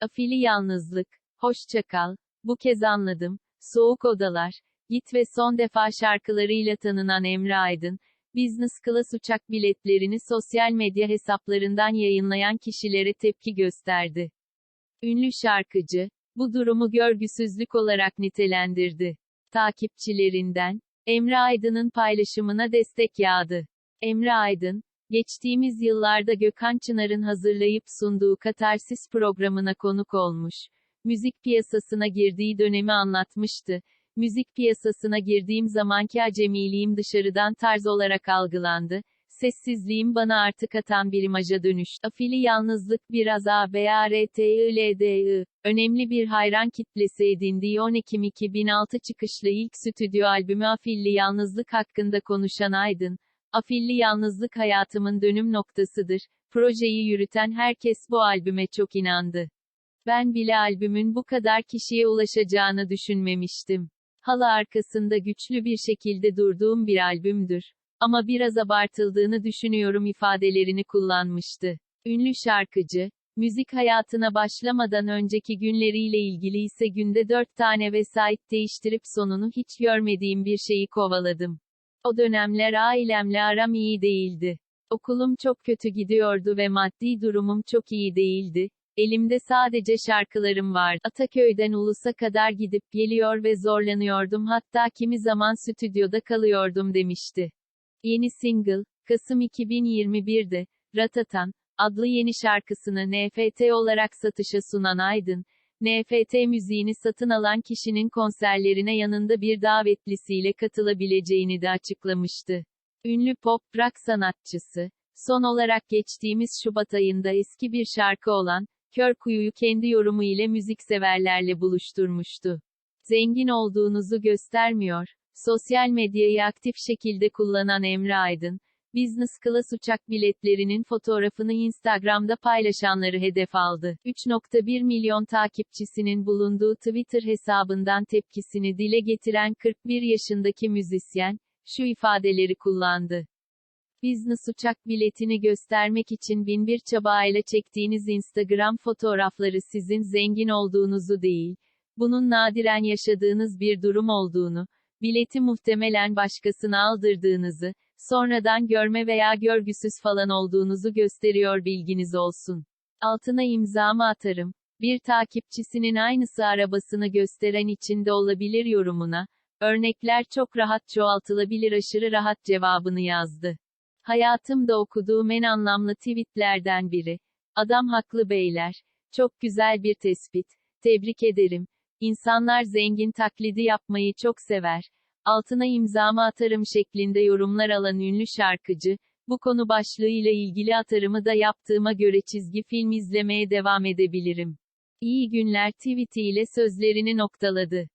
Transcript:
Afili yalnızlık. Hoşça kal. Bu kez anladım. Soğuk odalar. Git ve son defa şarkılarıyla tanınan Emre Aydın, Business Class uçak biletlerini sosyal medya hesaplarından yayınlayan kişilere tepki gösterdi. Ünlü şarkıcı, bu durumu görgüsüzlük olarak nitelendirdi. Takipçilerinden, Emre Aydın'ın paylaşımına destek yağdı. Emre Aydın, geçtiğimiz yıllarda Gökhan Çınar'ın hazırlayıp sunduğu Katarsis programına konuk olmuş. Müzik piyasasına girdiği dönemi anlatmıştı. Müzik piyasasına girdiğim zamanki acemiliğim dışarıdan tarz olarak algılandı. Sessizliğim bana artık atan bir imaja dönüştü. Afili yalnızlık biraz ABARTILDI. Önemli bir hayran kitlesi edindiği 10 Ekim 2006 çıkışlı ilk stüdyo albümü Afilli Yalnızlık hakkında konuşan Aydın, Afilli Yalnızlık hayatımın dönüm noktasıdır. Projeyi yürüten herkes bu albüme çok inandı. Ben bile albümün bu kadar kişiye ulaşacağını düşünmemiştim. Halı arkasında güçlü bir şekilde durduğum bir albümdür. Ama biraz abartıldığını düşünüyorum ifadelerini kullanmıştı. Ünlü şarkıcı, müzik hayatına başlamadan önceki günleriyle ilgili ise günde dört tane vesait değiştirip sonunu hiç görmediğim bir şeyi kovaladım. O dönemler ailemle aram iyi değildi. Okulum çok kötü gidiyordu ve maddi durumum çok iyi değildi. Elimde sadece şarkılarım vardı. Ataköy'den Ulus'a kadar gidip geliyor ve zorlanıyordum hatta kimi zaman stüdyoda kalıyordum demişti. Yeni single, Kasım 2021'de, Ratatan, adlı yeni şarkısını NFT olarak satışa sunan Aydın, NFT müziğini satın alan kişinin konserlerine yanında bir davetlisiyle katılabileceğini de açıklamıştı. Ünlü pop rock sanatçısı, son olarak geçtiğimiz Şubat ayında eski bir şarkı olan, Kör Kuyu'yu kendi yorumu ile müzikseverlerle buluşturmuştu. Zengin olduğunuzu göstermiyor. Sosyal medyayı aktif şekilde kullanan Emre Aydın, Business Class uçak biletlerinin fotoğrafını Instagram'da paylaşanları hedef aldı. 3.1 milyon takipçisinin bulunduğu Twitter hesabından tepkisini dile getiren 41 yaşındaki müzisyen, şu ifadeleri kullandı. Business uçak biletini göstermek için binbir çabayla çektiğiniz Instagram fotoğrafları sizin zengin olduğunuzu değil, bunun nadiren yaşadığınız bir durum olduğunu, bileti muhtemelen başkasına aldırdığınızı, sonradan görme veya görgüsüz falan olduğunuzu gösteriyor bilginiz olsun. Altına imzamı atarım. Bir takipçisinin aynısı arabasını gösteren içinde olabilir yorumuna, örnekler çok rahat çoğaltılabilir aşırı rahat cevabını yazdı. Hayatımda okuduğum en anlamlı tweetlerden biri. Adam haklı beyler. Çok güzel bir tespit. Tebrik ederim. İnsanlar zengin taklidi yapmayı çok sever. Altına imzamı atarım şeklinde yorumlar alan ünlü şarkıcı, bu konu başlığıyla ilgili atarımı da yaptığıma göre çizgi film izlemeye devam edebilirim. İyi günler tweetiyle sözlerini noktaladı.